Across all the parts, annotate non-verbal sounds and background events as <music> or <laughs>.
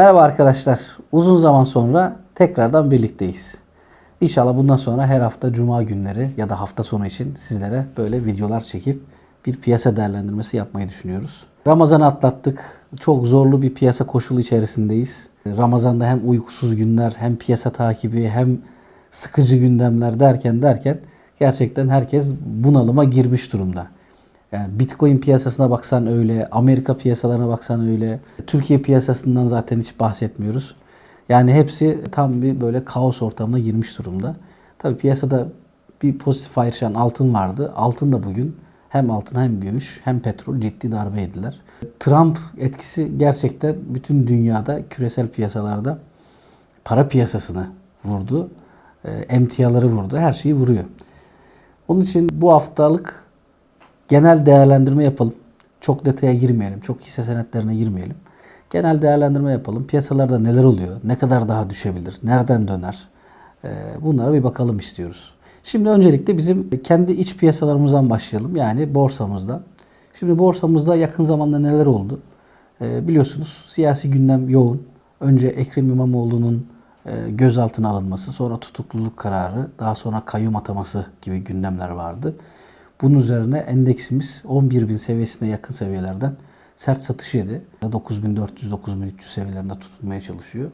Merhaba arkadaşlar. Uzun zaman sonra tekrardan birlikteyiz. İnşallah bundan sonra her hafta cuma günleri ya da hafta sonu için sizlere böyle videolar çekip bir piyasa değerlendirmesi yapmayı düşünüyoruz. Ramazan'ı atlattık. Çok zorlu bir piyasa koşulu içerisindeyiz. Ramazan'da hem uykusuz günler, hem piyasa takibi, hem sıkıcı gündemler derken derken gerçekten herkes bunalıma girmiş durumda. Yani Bitcoin piyasasına baksan öyle, Amerika piyasalarına baksan öyle, Türkiye piyasasından zaten hiç bahsetmiyoruz. Yani hepsi tam bir böyle kaos ortamına girmiş durumda. Tabii piyasada bir pozitif ayrışan altın vardı. Altın da bugün hem altın hem gümüş hem petrol ciddi darbe yediler. Trump etkisi gerçekten bütün dünyada küresel piyasalarda para piyasasını vurdu. E, emtiaları vurdu. Her şeyi vuruyor. Onun için bu haftalık genel değerlendirme yapalım. Çok detaya girmeyelim. Çok hisse senetlerine girmeyelim. Genel değerlendirme yapalım. Piyasalarda neler oluyor? Ne kadar daha düşebilir? Nereden döner? Ee, Bunlara bir bakalım istiyoruz. Şimdi öncelikle bizim kendi iç piyasalarımızdan başlayalım. Yani borsamızda. Şimdi borsamızda yakın zamanda neler oldu? Ee, Biliyorsunuz siyasi gündem yoğun. Önce Ekrem İmamoğlu'nun e, gözaltına alınması, sonra tutukluluk kararı, daha sonra kayyum ataması gibi gündemler vardı. Bunun üzerine endeksimiz 11.000 seviyesine yakın seviyelerden sert satış yedi. 9400-9300 seviyelerinde tutulmaya çalışıyor.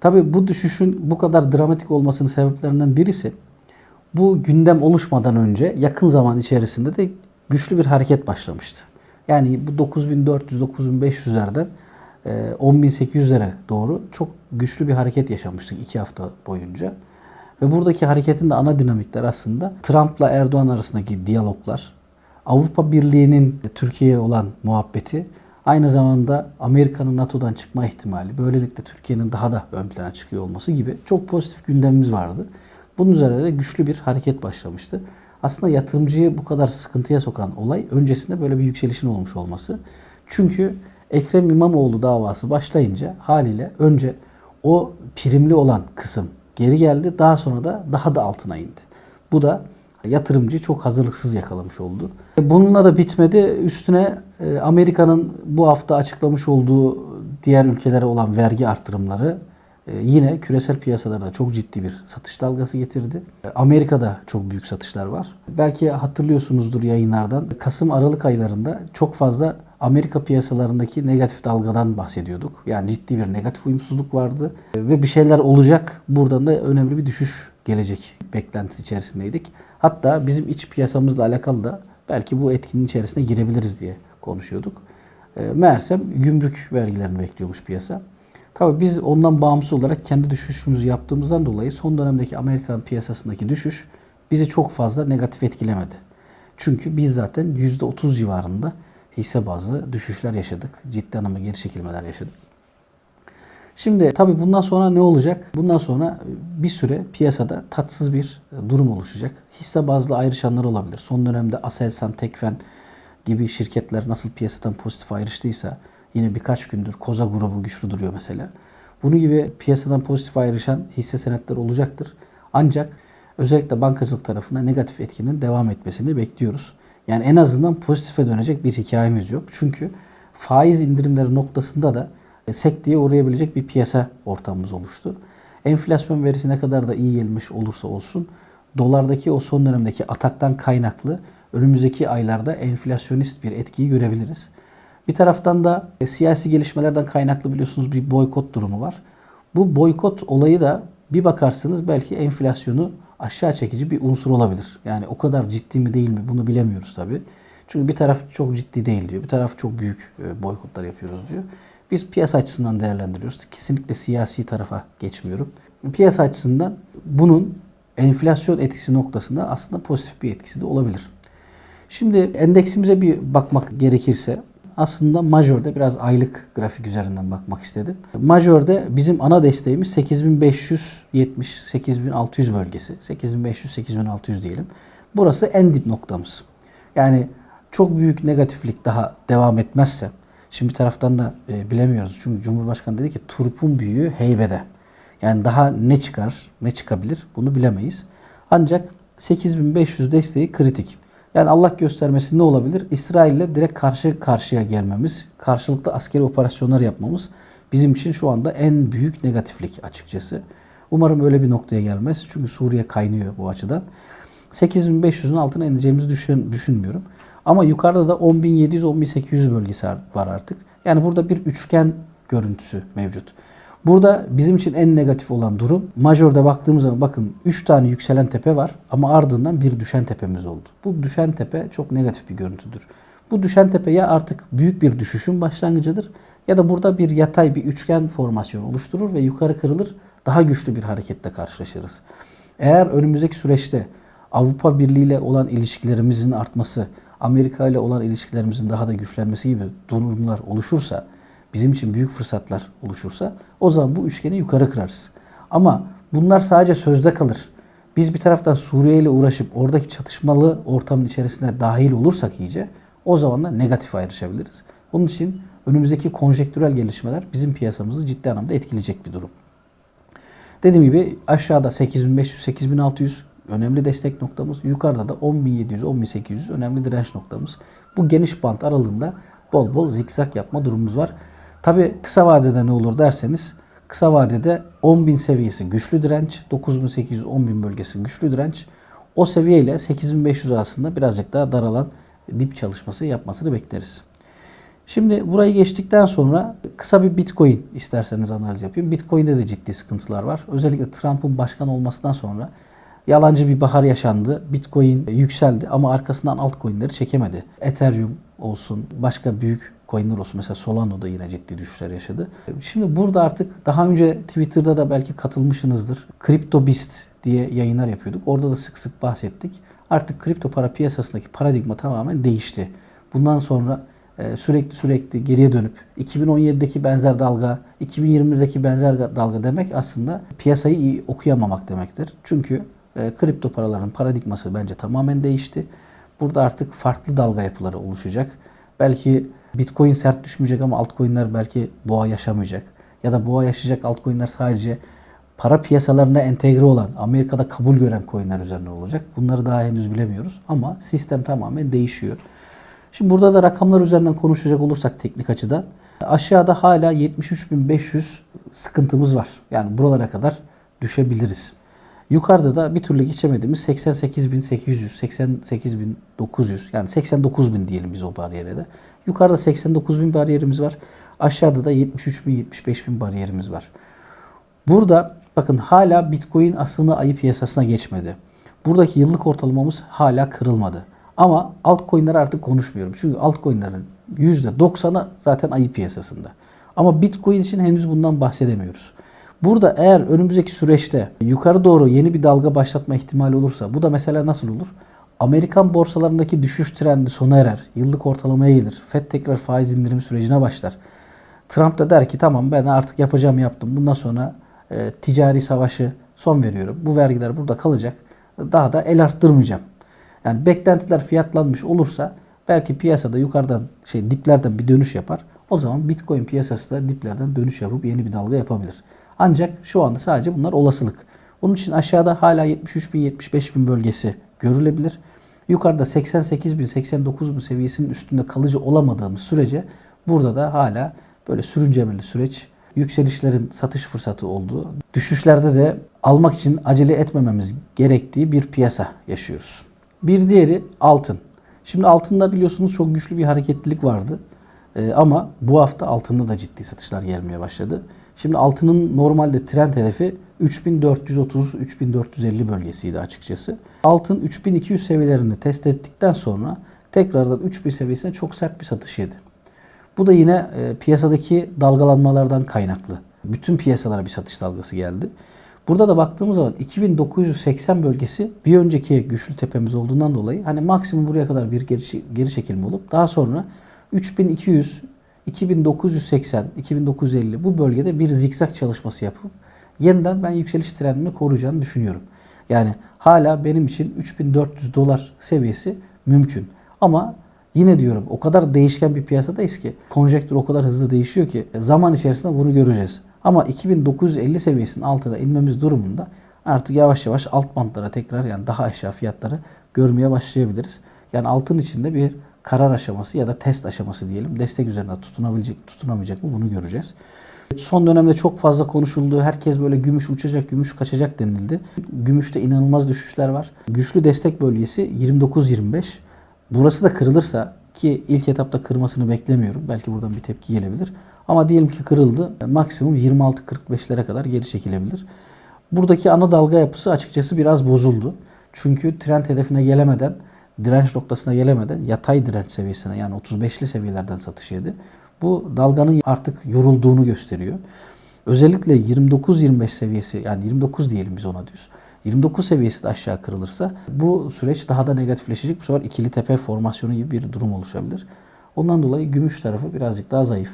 Tabii bu düşüşün bu kadar dramatik olmasının sebeplerinden birisi bu gündem oluşmadan önce yakın zaman içerisinde de güçlü bir hareket başlamıştı. Yani bu 9400-9500'lerden 10.800'lere doğru çok güçlü bir hareket yaşamıştık iki hafta boyunca. Ve buradaki hareketin de ana dinamikler aslında Trump'la Erdoğan arasındaki diyaloglar, Avrupa Birliği'nin Türkiye'ye olan muhabbeti, aynı zamanda Amerika'nın NATO'dan çıkma ihtimali, böylelikle Türkiye'nin daha da ön plana çıkıyor olması gibi çok pozitif gündemimiz vardı. Bunun üzerine de güçlü bir hareket başlamıştı. Aslında yatırımcıyı bu kadar sıkıntıya sokan olay öncesinde böyle bir yükselişin olmuş olması. Çünkü Ekrem İmamoğlu davası başlayınca haliyle önce o primli olan kısım geri geldi. Daha sonra da daha da altına indi. Bu da yatırımcıyı çok hazırlıksız yakalamış oldu. Bununla da bitmedi. Üstüne e, Amerika'nın bu hafta açıklamış olduğu diğer ülkelere olan vergi artırımları e, yine küresel piyasalarda çok ciddi bir satış dalgası getirdi. E, Amerika'da çok büyük satışlar var. Belki hatırlıyorsunuzdur yayınlardan. Kasım-Aralık aylarında çok fazla Amerika piyasalarındaki negatif dalgadan bahsediyorduk. Yani ciddi bir negatif uyumsuzluk vardı ve bir şeyler olacak. Buradan da önemli bir düşüş gelecek beklentisi içerisindeydik. Hatta bizim iç piyasamızla alakalı da belki bu etkinin içerisine girebiliriz diye konuşuyorduk. E, meğersem gümrük vergilerini bekliyormuş piyasa. Tabii biz ondan bağımsız olarak kendi düşüşümüzü yaptığımızdan dolayı son dönemdeki Amerikan piyasasındaki düşüş bizi çok fazla negatif etkilemedi. Çünkü biz zaten %30 civarında hisse bazlı düşüşler yaşadık. Ciddi anlamda geri çekilmeler yaşadık. Şimdi tabii bundan sonra ne olacak? Bundan sonra bir süre piyasada tatsız bir durum oluşacak. Hisse bazlı ayrışanlar olabilir. Son dönemde Aselsan, Tekfen gibi şirketler nasıl piyasadan pozitif ayrıştıysa yine birkaç gündür Koza grubu güçlü duruyor mesela. Bunun gibi piyasadan pozitif ayrışan hisse senetleri olacaktır. Ancak özellikle bankacılık tarafında negatif etkinin devam etmesini bekliyoruz. Yani en azından pozitife dönecek bir hikayemiz yok. Çünkü faiz indirimleri noktasında da sekteye uğrayabilecek bir piyasa ortamımız oluştu. Enflasyon verisi ne kadar da iyi gelmiş olursa olsun dolardaki o son dönemdeki ataktan kaynaklı önümüzdeki aylarda enflasyonist bir etkiyi görebiliriz. Bir taraftan da e, siyasi gelişmelerden kaynaklı biliyorsunuz bir boykot durumu var. Bu boykot olayı da bir bakarsınız belki enflasyonu aşağı çekici bir unsur olabilir. Yani o kadar ciddi mi değil mi bunu bilemiyoruz tabii. Çünkü bir taraf çok ciddi değil diyor. Bir taraf çok büyük e, boykotlar yapıyoruz diyor. Biz piyasa açısından değerlendiriyoruz. Kesinlikle siyasi tarafa geçmiyorum. Piyasa açısından bunun enflasyon etkisi noktasında aslında pozitif bir etkisi de olabilir. Şimdi endeksimize bir bakmak gerekirse aslında majörde biraz aylık grafik üzerinden bakmak istedim. Majörde bizim ana desteğimiz 8570-8600 bölgesi. 8500-8600 diyelim. Burası en dip noktamız. Yani çok büyük negatiflik daha devam etmezse, şimdi bir taraftan da e, bilemiyoruz. Çünkü Cumhurbaşkanı dedi ki turpun büyüğü heybede. Yani daha ne çıkar, ne çıkabilir bunu bilemeyiz. Ancak 8500 desteği kritik. Yani Allah göstermesin ne olabilir? İsrail ile direkt karşı karşıya gelmemiz, karşılıklı askeri operasyonlar yapmamız bizim için şu anda en büyük negatiflik açıkçası. Umarım öyle bir noktaya gelmez. Çünkü Suriye kaynıyor bu açıdan. 8500'ün altına ineceğimizi düşün, düşünmüyorum. Ama yukarıda da 10700-10800 bölgesi var artık. Yani burada bir üçgen görüntüsü mevcut. Burada bizim için en negatif olan durum majörde baktığımız zaman bakın 3 tane yükselen tepe var ama ardından bir düşen tepemiz oldu. Bu düşen tepe çok negatif bir görüntüdür. Bu düşen tepe ya artık büyük bir düşüşün başlangıcıdır ya da burada bir yatay bir üçgen formasyon oluşturur ve yukarı kırılır daha güçlü bir hareketle karşılaşırız. Eğer önümüzdeki süreçte Avrupa Birliği ile olan ilişkilerimizin artması, Amerika ile olan ilişkilerimizin daha da güçlenmesi gibi durumlar oluşursa, bizim için büyük fırsatlar oluşursa o zaman bu üçgeni yukarı kırarız. Ama bunlar sadece sözde kalır. Biz bir taraftan Suriye ile uğraşıp oradaki çatışmalı ortamın içerisine dahil olursak iyice o zaman da negatif ayrışabiliriz. Onun için önümüzdeki konjektürel gelişmeler bizim piyasamızı ciddi anlamda etkileyecek bir durum. Dediğim gibi aşağıda 8500-8600 önemli destek noktamız. Yukarıda da 10700-10800 önemli direnç noktamız. Bu geniş bant aralığında bol bol zikzak yapma durumumuz var. Tabi kısa vadede ne olur derseniz kısa vadede 10.000 seviyesi güçlü direnç, 9.800-10.000 bölgesi güçlü direnç. O seviye ile 8.500 arasında birazcık daha daralan dip çalışması yapmasını bekleriz. Şimdi burayı geçtikten sonra kısa bir Bitcoin isterseniz analiz yapayım. Bitcoin'de de ciddi sıkıntılar var. Özellikle Trump'ın başkan olmasından sonra yalancı bir bahar yaşandı. Bitcoin yükseldi ama arkasından altcoin'leri çekemedi. Ethereum olsun, başka büyük coin'ler olsun. Mesela Solano da yine ciddi düşüşler yaşadı. Şimdi burada artık daha önce Twitter'da da belki katılmışsınızdır. CryptoBeast diye yayınlar yapıyorduk. Orada da sık sık bahsettik. Artık kripto para piyasasındaki paradigma tamamen değişti. Bundan sonra e, sürekli sürekli geriye dönüp 2017'deki benzer dalga, 2021'deki benzer dalga demek aslında piyasayı iyi okuyamamak demektir. Çünkü e, kripto paraların paradigması bence tamamen değişti. Burada artık farklı dalga yapıları oluşacak. Belki Bitcoin sert düşmeyecek ama altcoin'ler belki boğa yaşamayacak. Ya da boğa yaşayacak altcoin'ler sadece para piyasalarına entegre olan, Amerika'da kabul gören coin'ler üzerine olacak. Bunları daha henüz bilemiyoruz ama sistem tamamen değişiyor. Şimdi burada da rakamlar üzerinden konuşacak olursak teknik açıdan aşağıda hala 73.500 sıkıntımız var. Yani buralara kadar düşebiliriz. Yukarıda da bir türlü geçemediğimiz 88.800, 88.900 yani 89.000 diyelim biz o bariyere de. Yukarıda 89.000 bariyerimiz var. Aşağıda da 73.000, 75.000 bariyerimiz var. Burada bakın hala Bitcoin aslında ayı piyasasına geçmedi. Buradaki yıllık ortalamamız hala kırılmadı. Ama altcoin'ler artık konuşmuyorum. Çünkü altcoin'lerin %90'ı zaten ayı piyasasında. Ama Bitcoin için henüz bundan bahsedemiyoruz. Burada eğer önümüzdeki süreçte yukarı doğru yeni bir dalga başlatma ihtimali olursa bu da mesela nasıl olur? Amerikan borsalarındaki düşüş trendi sona erer. Yıllık ortalamaya gelir. Fed tekrar faiz indirimi sürecine başlar. Trump da der ki tamam ben artık yapacağım yaptım. Bundan sonra e, ticari savaşı son veriyorum. Bu vergiler burada kalacak. Daha da el arttırmayacağım. Yani beklentiler fiyatlanmış olursa belki piyasada yukarıdan şey diplerden bir dönüş yapar. O zaman Bitcoin piyasası da diplerden dönüş yapıp yeni bir dalga yapabilir. Ancak şu anda sadece bunlar olasılık. Onun için aşağıda hala 73 bin 75 bin bölgesi görülebilir. Yukarıda 88 bin 89 bin seviyesinin üstünde kalıcı olamadığımız sürece burada da hala böyle sürüncemeli süreç yükselişlerin satış fırsatı olduğu, düşüşlerde de almak için acele etmememiz gerektiği bir piyasa yaşıyoruz. Bir diğeri altın. Şimdi altında biliyorsunuz çok güçlü bir hareketlilik vardı. Ee, ama bu hafta altında da ciddi satışlar gelmeye başladı. Şimdi altının normalde trend hedefi 3430-3450 bölgesiydi açıkçası. Altın 3200 seviyelerini test ettikten sonra tekrardan 3000 seviyesine çok sert bir satış yedi. Bu da yine e, piyasadaki dalgalanmalardan kaynaklı. Bütün piyasalara bir satış dalgası geldi. Burada da baktığımız zaman 2980 bölgesi bir önceki güçlü tepemiz olduğundan dolayı hani maksimum buraya kadar bir geri, geri çekilme olup daha sonra 3200 2980, 2950 bu bölgede bir zikzak çalışması yapıp yeniden ben yükseliş trendini koruyacağını düşünüyorum. Yani hala benim için 3400 dolar seviyesi mümkün. Ama yine diyorum o kadar değişken bir piyasadayız ki konjektür o kadar hızlı değişiyor ki zaman içerisinde bunu göreceğiz. Ama 2950 seviyesinin altına inmemiz durumunda artık yavaş yavaş alt bantlara tekrar yani daha aşağı fiyatları görmeye başlayabiliriz. Yani altın içinde bir karar aşaması ya da test aşaması diyelim. Destek üzerine tutunabilecek, tutunamayacak mı bunu göreceğiz. Son dönemde çok fazla konuşuldu. Herkes böyle gümüş uçacak, gümüş kaçacak denildi. Gümüşte inanılmaz düşüşler var. Güçlü destek bölgesi 29-25. Burası da kırılırsa ki ilk etapta kırmasını beklemiyorum. Belki buradan bir tepki gelebilir. Ama diyelim ki kırıldı. Maksimum 26-45'lere kadar geri çekilebilir. Buradaki ana dalga yapısı açıkçası biraz bozuldu. Çünkü trend hedefine gelemeden, direnç noktasına gelemeden yatay direnç seviyesine yani 35'li seviyelerden satış yedi. Bu dalganın artık yorulduğunu gösteriyor. Özellikle 29-25 seviyesi yani 29 diyelim biz ona diyoruz. 29 seviyesi de aşağı kırılırsa bu süreç daha da negatifleşecek. Bu sefer ikili tepe formasyonu gibi bir durum oluşabilir. Ondan dolayı gümüş tarafı birazcık daha zayıf.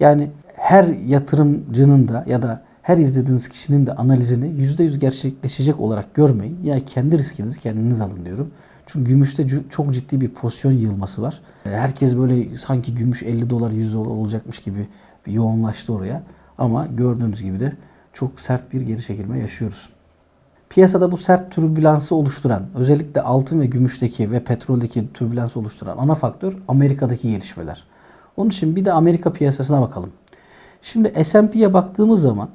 Yani her yatırımcının da ya da her izlediğiniz kişinin de analizini %100 gerçekleşecek olarak görmeyin. Yani kendi riskinizi kendiniz alın diyorum. Çünkü gümüşte çok ciddi bir pozisyon yığılması var. E, Herkes böyle sanki gümüş 50 dolar 100 dolar olacakmış gibi yoğunlaştı oraya. Ama gördüğünüz gibi de çok sert bir geri çekilme yaşıyoruz. Piyasada bu sert türbülansı oluşturan, özellikle altın ve gümüşteki ve petroldeki türbülansı oluşturan ana faktör Amerika'daki gelişmeler. Onun için bir de Amerika piyasasına bakalım. Şimdi S&P'ye baktığımız zaman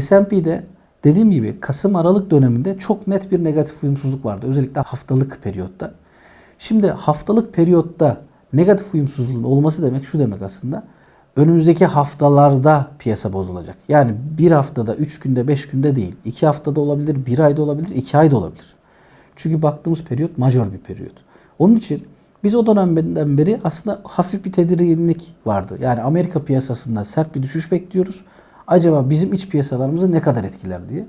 S&P'de dediğim gibi Kasım Aralık döneminde çok net bir negatif uyumsuzluk vardı. Özellikle haftalık periyotta. Şimdi haftalık periyotta negatif uyumsuzluğun olması demek şu demek aslında. Önümüzdeki haftalarda piyasa bozulacak. Yani bir haftada, üç günde, beş günde değil. iki haftada olabilir, bir ayda olabilir, iki ayda olabilir. Çünkü baktığımız periyot majör bir periyot. Onun için biz o dönemden beri aslında hafif bir tedirginlik vardı. Yani Amerika piyasasında sert bir düşüş bekliyoruz. Acaba bizim iç piyasalarımızı ne kadar etkiler diye.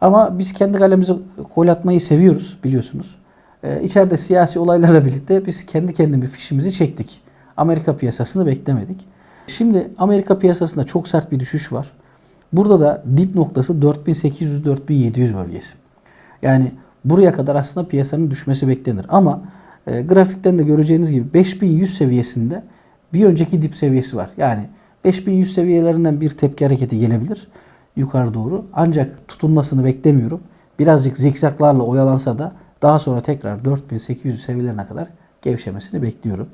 Ama biz kendi kalemize gol atmayı seviyoruz biliyorsunuz. Ee, içeride siyasi olaylarla birlikte biz kendi kendimiz fişimizi çektik. Amerika piyasasını beklemedik. Şimdi Amerika piyasasında çok sert bir düşüş var. Burada da dip noktası 4800-4700 bölgesi. Yani buraya kadar aslında piyasanın düşmesi beklenir. Ama e, grafikten de göreceğiniz gibi 5100 seviyesinde bir önceki dip seviyesi var. Yani 5100 seviyelerinden bir tepki hareketi gelebilir yukarı doğru. Ancak tutunmasını beklemiyorum. Birazcık zikzaklarla oyalansa da daha sonra tekrar 4800 seviyelerine kadar gevşemesini bekliyorum.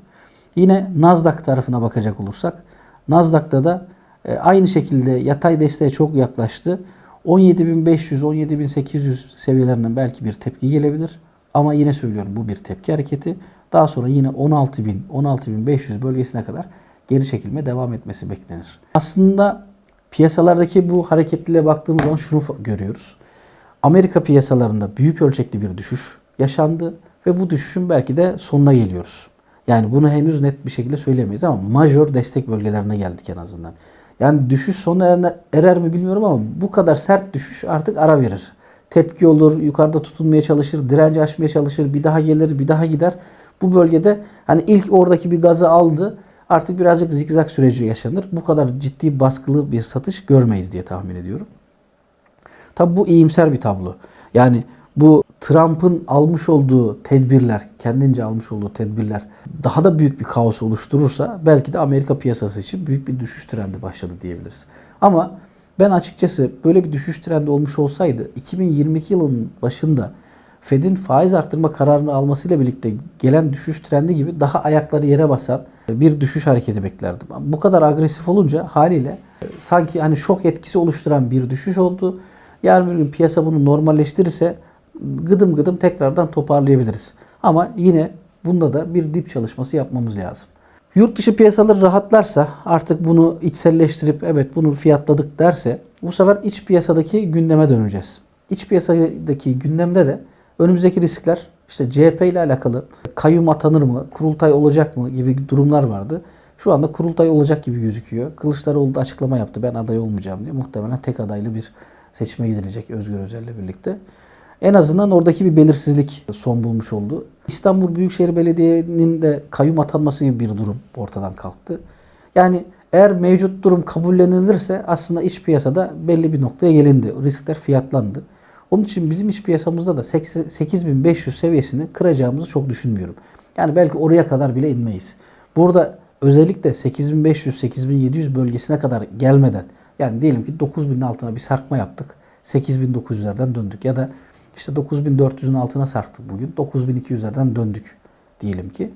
Yine Nasdaq tarafına bakacak olursak Nasdaq'ta da e, aynı şekilde yatay desteğe çok yaklaştı. 17.500-17.800 seviyelerinden belki bir tepki gelebilir. Ama yine söylüyorum bu bir tepki hareketi. Daha sonra yine 16.000, 16.500 bölgesine kadar geri çekilme devam etmesi beklenir. Aslında piyasalardaki bu hareketliliğe baktığımız zaman şunu görüyoruz. Amerika piyasalarında büyük ölçekli bir düşüş yaşandı ve bu düşüşün belki de sonuna geliyoruz. Yani bunu henüz net bir şekilde söyleyemeyiz ama majör destek bölgelerine geldik en azından. Yani düşüş sona erer mi bilmiyorum ama bu kadar sert düşüş artık ara verir. Tepki olur, yukarıda tutunmaya çalışır, direnci aşmaya çalışır, bir daha gelir, bir daha gider. Bu bölgede hani ilk oradaki bir gazı aldı. Artık birazcık zigzag süreci yaşanır. Bu kadar ciddi baskılı bir satış görmeyiz diye tahmin ediyorum. Tabi bu iyimser bir tablo. Yani bu Trump'ın almış olduğu tedbirler, kendince almış olduğu tedbirler daha da büyük bir kaos oluşturursa belki de Amerika piyasası için büyük bir düşüş trendi başladı diyebiliriz. Ama ben açıkçası böyle bir düşüş trendi olmuş olsaydı 2022 yılının başında Fed'in faiz arttırma kararını almasıyla birlikte gelen düşüş trendi gibi daha ayakları yere basan bir düşüş hareketi beklerdim. Bu kadar agresif olunca haliyle sanki hani şok etkisi oluşturan bir düşüş oldu. Yarın bir gün piyasa bunu normalleştirirse gıdım gıdım tekrardan toparlayabiliriz. Ama yine bunda da bir dip çalışması yapmamız lazım. Yurt dışı piyasalar rahatlarsa artık bunu içselleştirip evet bunu fiyatladık derse bu sefer iç piyasadaki gündeme döneceğiz. İç piyasadaki gündemde de önümüzdeki riskler işte CHP ile alakalı kayyum atanır mı, kurultay olacak mı gibi durumlar vardı. Şu anda kurultay olacak gibi gözüküyor. Kılıçdaroğlu da açıklama yaptı ben aday olmayacağım diye. Muhtemelen tek adaylı bir seçime gidilecek Özgür Özel'le birlikte. En azından oradaki bir belirsizlik son bulmuş oldu. İstanbul Büyükşehir Belediye'nin de kayyum atanması gibi bir durum ortadan kalktı. Yani eğer mevcut durum kabullenilirse aslında iç piyasada belli bir noktaya gelindi. Riskler fiyatlandı. Onun için bizim iç piyasamızda da 8500 seviyesini kıracağımızı çok düşünmüyorum. Yani belki oraya kadar bile inmeyiz. Burada özellikle 8500-8700 bölgesine kadar gelmeden yani diyelim ki 9000'in altına bir sarkma yaptık. 8900'lerden döndük ya da işte 9400'ün altına sarktık bugün. 9200'lerden döndük diyelim ki.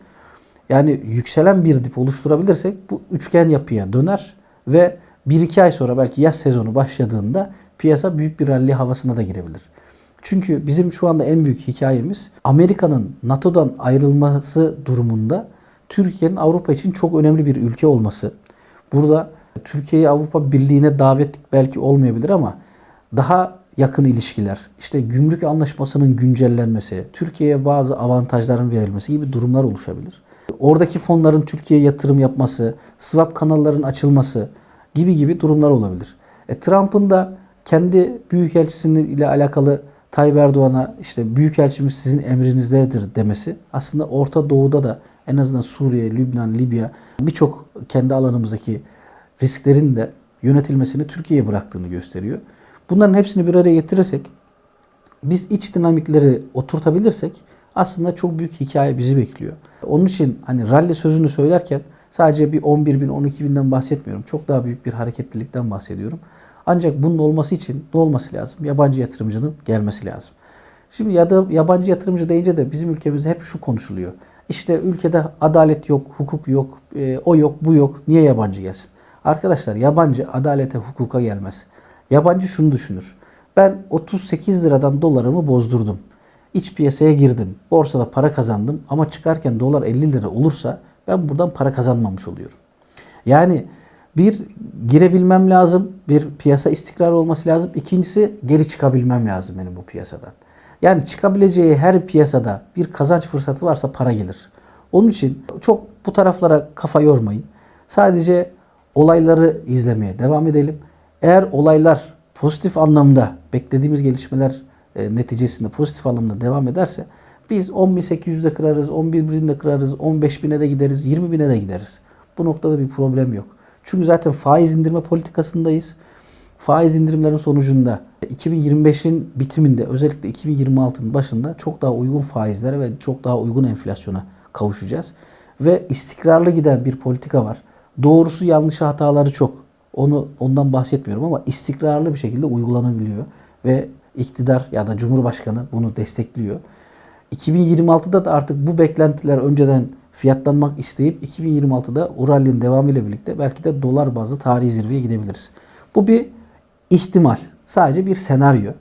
Yani yükselen bir dip oluşturabilirsek bu üçgen yapıya döner ve 1-2 ay sonra belki yaz sezonu başladığında piyasa büyük bir rally havasına da girebilir. Çünkü bizim şu anda en büyük hikayemiz Amerika'nın NATO'dan ayrılması durumunda Türkiye'nin Avrupa için çok önemli bir ülke olması. Burada Türkiye'yi Avrupa Birliği'ne davet belki olmayabilir ama daha yakın ilişkiler, işte gümrük anlaşmasının güncellenmesi, Türkiye'ye bazı avantajların verilmesi gibi durumlar oluşabilir. Oradaki fonların Türkiye'ye yatırım yapması, swap kanalların açılması gibi gibi durumlar olabilir. E, Trump'ın da kendi büyükelçisinin ile alakalı Tayyip Erdoğan'a işte büyükelçimiz sizin emrinizdedir demesi aslında Orta Doğu'da da en azından Suriye, Lübnan, Libya birçok kendi alanımızdaki risklerin de yönetilmesini Türkiye'ye bıraktığını gösteriyor. Bunların hepsini bir araya getirirsek biz iç dinamikleri oturtabilirsek aslında çok büyük hikaye bizi bekliyor. Onun için hani rally sözünü söylerken sadece bir 11 bin 12 binden bahsetmiyorum. Çok daha büyük bir hareketlilikten bahsediyorum. Ancak bunun olması için ne olması lazım? Yabancı yatırımcının gelmesi lazım. Şimdi ya da yabancı yatırımcı deyince de bizim ülkemizde hep şu konuşuluyor. İşte ülkede adalet yok, hukuk yok, e, o yok, bu yok. Niye yabancı gelsin? Arkadaşlar yabancı adalete, hukuka gelmez. Yabancı şunu düşünür. Ben 38 liradan dolarımı bozdurdum. İç piyasaya girdim. Borsada para kazandım ama çıkarken dolar 50 lira olursa ben buradan para kazanmamış oluyorum. Yani bir girebilmem lazım. Bir piyasa istikrarı olması lazım. İkincisi geri çıkabilmem lazım benim bu piyasadan. Yani çıkabileceği her piyasada bir kazanç fırsatı varsa para gelir. Onun için çok bu taraflara kafa yormayın. Sadece olayları izlemeye devam edelim. Eğer olaylar pozitif anlamda beklediğimiz gelişmeler e, neticesinde pozitif anlamda devam ederse biz 10.800'de kırarız, 11.000'de kırarız, 15.000'e de gideriz, 20.000'e de gideriz. Bu noktada bir problem yok. Çünkü zaten faiz indirme politikasındayız. Faiz indirimlerin sonucunda 2025'in bitiminde özellikle 2026'nın başında çok daha uygun faizlere ve çok daha uygun enflasyona kavuşacağız. Ve istikrarlı giden bir politika var. Doğrusu yanlışı hataları çok. Onu ondan bahsetmiyorum ama istikrarlı bir şekilde uygulanabiliyor ve iktidar ya da Cumhurbaşkanı bunu destekliyor. 2026'da da artık bu beklentiler önceden fiyatlanmak isteyip 2026'da Ural'in devamıyla birlikte belki de dolar bazlı tarihi zirveye gidebiliriz. Bu bir ihtimal. Sadece bir senaryo.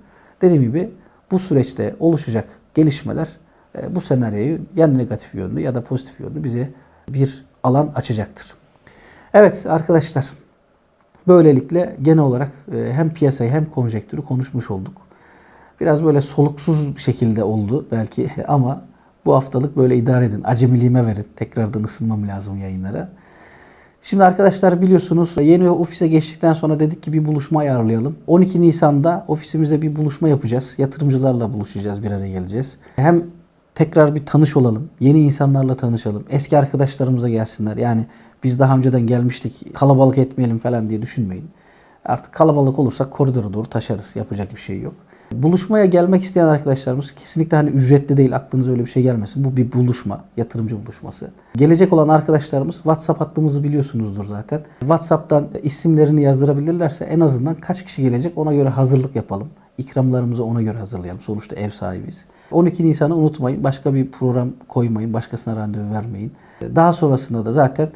Dediğim gibi bu süreçte oluşacak gelişmeler e, bu senaryoyu ya negatif yönlü ya da pozitif yönlü bize bir alan açacaktır. Evet arkadaşlar böylelikle genel olarak e, hem piyasayı hem konjektürü konuşmuş olduk. Biraz böyle soluksuz bir şekilde oldu belki <laughs> ama bu haftalık böyle idare edin. Acemiliğime verin. Tekrardan ısınmam lazım yayınlara. Şimdi arkadaşlar biliyorsunuz yeni ofise geçtikten sonra dedik ki bir buluşma ayarlayalım. 12 Nisan'da ofisimizde bir buluşma yapacağız. Yatırımcılarla buluşacağız, bir araya geleceğiz. Hem tekrar bir tanış olalım. Yeni insanlarla tanışalım. Eski arkadaşlarımıza gelsinler. Yani biz daha önceden gelmiştik kalabalık etmeyelim falan diye düşünmeyin. Artık kalabalık olursak koridora doğru taşarız. Yapacak bir şey yok. Buluşmaya gelmek isteyen arkadaşlarımız kesinlikle hani ücretli değil aklınıza öyle bir şey gelmesin. Bu bir buluşma, yatırımcı buluşması. Gelecek olan arkadaşlarımız WhatsApp hattımızı biliyorsunuzdur zaten. WhatsApp'tan isimlerini yazdırabilirlerse en azından kaç kişi gelecek ona göre hazırlık yapalım. İkramlarımızı ona göre hazırlayalım. Sonuçta ev sahibiyiz. 12 Nisan'ı unutmayın. Başka bir program koymayın. Başkasına randevu vermeyin. Daha sonrasında da zaten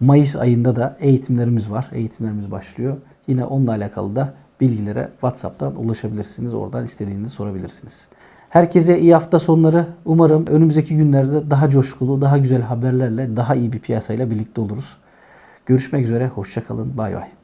Mayıs ayında da eğitimlerimiz var. Eğitimlerimiz başlıyor. Yine onunla alakalı da bilgilere WhatsApp'tan ulaşabilirsiniz. Oradan istediğinizi sorabilirsiniz. Herkese iyi hafta sonları. Umarım önümüzdeki günlerde daha coşkulu, daha güzel haberlerle, daha iyi bir piyasayla birlikte oluruz. Görüşmek üzere. Hoşçakalın. Bay bay.